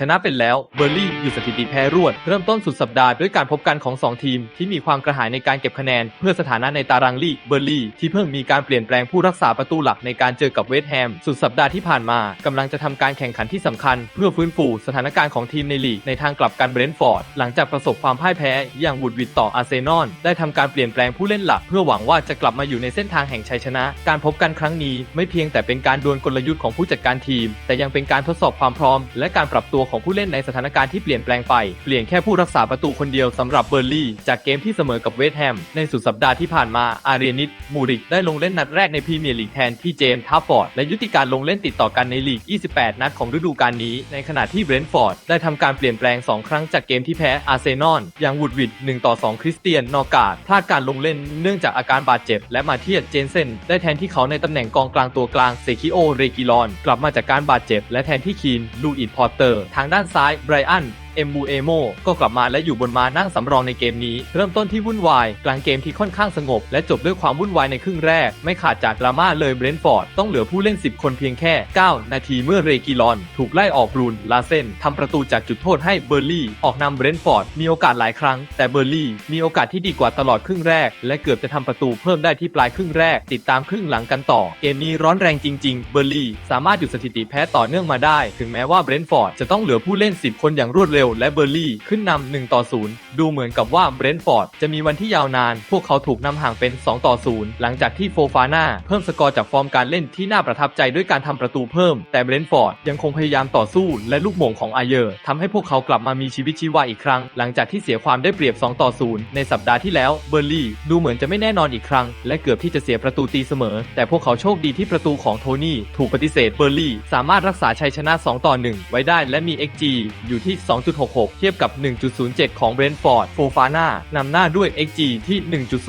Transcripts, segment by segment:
ชนะเป็นแล้ว เบอร์ลี่อยู่สถิติแพ้รวด เริ่มต้นสุดสัปดาห์ด้วยการพบกันของ 2 ทีม ที่มีความกระหายในการเก็บคะแนน เพื่อสถานะในตารางลีกเบอร์ลี่ที่เพิ่งมีการเปลี่ยนแปลงผู้รักษาประตูหลักในการเจอกับเวสต์แฮม สุดสัปดาห์ที่ผ่านมากำลังจะทำการแข่งขันที่สำคัญ เพื่อฟื้นฟูสถานการณ์ของทีมในลีกในทางกลับกันเบรนท์ฟอร์ดหลังจากประสบความพ่ายแพ้อย่างบุดหวิดต่ออาร์เซนอลได้ทำการเปลี่ยนแปลงผู้เล่นหลัก เพื่อหวังว่าจะกลับมาอยู่ในเส้นทางแห่งชัยชนะ การพบกันครั้งนี้ไม่เพียงแต่เป็นการดวลกลยุทธ์ของผู้จัดการทีม แต่ยังเป็นการทดสอบความพร้อม และการปรับตัวของผู้เล่นในสถานการณ์ที่เปลี่ยนแปลงไป เปลี่ยนแค่ผู้รักษาประตูคนเดียวสำหรับเบอร์ลี่ จากเกมที่เสมอกับเวสต์แฮม ในสุดสัปดาห์ที่ผ่านมาอารีนิตมูริกได้ลงเล่นนัดแรกในพรีเมียร์ลีกแทนที่เจมส์ทัฟฟอร์ดและยุติการลงเล่นติดต่อกันในลีก 28 นัดของฤดูกาลนี้ ในขณะที่เบรนท์ฟอร์ดได้ทำการเปลี่ยนแปลง 2 ครั้งจากเกมที่แพ้อาร์เซนอลอย่างวูดวิด1ต่อ2 คริสเตียนนอกาดพลาดการลงเล่นเนื่องจากอาการบาดเจ็บ และมาเทียดเจนเซนได้แทนที่เขาในตำแหน่งกองกลางตัวกลางเซคิโอเรกิลอน กลับมาจากการบาดเจ็บ และแทนที่คีนลูอิดพอเตอร์ทางด้านซ้ายไบรอัน เอ็มบูเอโมก็กลับมาและอยู่บนมานั่งสำรองในเกมนี้ เริ่มต้นที่วุ่นวาย กลางเกมที่ค่อนข้างสงบ และจบด้วยความวุ่นวายในครึ่งแรก ไม่ขาดจากดราม่าเลยเบรนฟอร์ดต้องเหลือผู้เล่น 10 คนเพียงแค่ 9 นาทีเมื่อเรกิลอน ถูกไล่ออกบรูนลาเซนทำประตูจากจุดโทษให้เบอร์ลี่ ออกนำเบรนฟอร์ดมีโอกาสหลายครั้ง แต่เบอร์ลี่มีโอกาสที่ดีกว่าตลอดครึ่งแรก และเกือบจะทำประตูเพิ่มได้ที่ปลายครึ่งแรก ติดตามครึ่งหลังกันต่อ เกมนี้ร้อนแรงจริง ๆ เบอร์ลี่สามารถหยุดสถิติแพ้ต่อเนื่องมาได้ ถึงแม้ว่าเบรนฟอร์ดจะต้องเหลือผู้เล่น 10 คนอย่างรวดเร็วและเบอร์ลี่ขึ้นนำ1ต่อ0ดูเหมือนกับว่าเบรนท์ฟอร์ดจะมีวันที่ยาวนาน พวกเขาถูกนำห่างเป็น2ต่อ0หลังจากที่โฟฟาน่าเพิ่มสกอร์จากฟอร์มการเล่นที่น่าประทับใจด้วยการทำประตูเพิ่ม แต่เบรนท์ฟอร์ดยังคงพยายามต่อสู้และลูกโมงของอาเยอร์ทำให้พวกเขากลับมามีชีวิตชีวาอีกครั้ง หลังจากที่เสียความได้เปรียบ2ต่อ0ในสัปดาห์ที่แล้วเบอร์ลี่ดูเหมือนจะไม่แน่นอนอีกครั้ง และเกือบที่จะเสียประตูตีเสมอ แต่พวกเขาโชคดีที่ประตูของโทนี่ถูกปฏิเสธเบอร์ลี่สามารถรักษาชัยชนะ 2 ต่อ 1 ไว้ได้และมี XG อยู่ที่2.66 เทียบกับ 1.07 ของเบรนท์ฟอร์ด โฟฟาน่านำหน้าด้วย XG ที่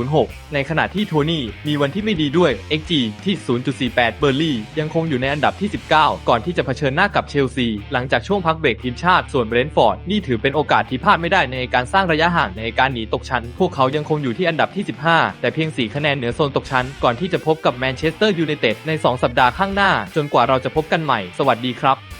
1.06 ในขณะที่โทนี่มีวันที่ไม่ดีด้วย XG ที่ 0.48 เบอร์ลี่ยังคงอยู่ในอันดับที่ 19 ก่อนที่จะเผชิญหน้ากับเชลซี หลังจากช่วงพักเบรกทีมชาติ ส่วนเบรนท์ฟอร์ดนี่ถือเป็นโอกาสที่พลาดไม่ได้ในการสร้างระยะห่างในการหนีตกชั้น พวกเขายังคงอยู่ที่อันดับที่ 15 แต่เพียง 4 คะแนนเหนือโซนตกชั้น ก่อนที่จะพบกับแมนเชสเตอร์ยูไนเต็ดใน 2 สัปดาห์ข้างหน้า จนกว่าเราจะพบกันใหม่ สวัสดีครับ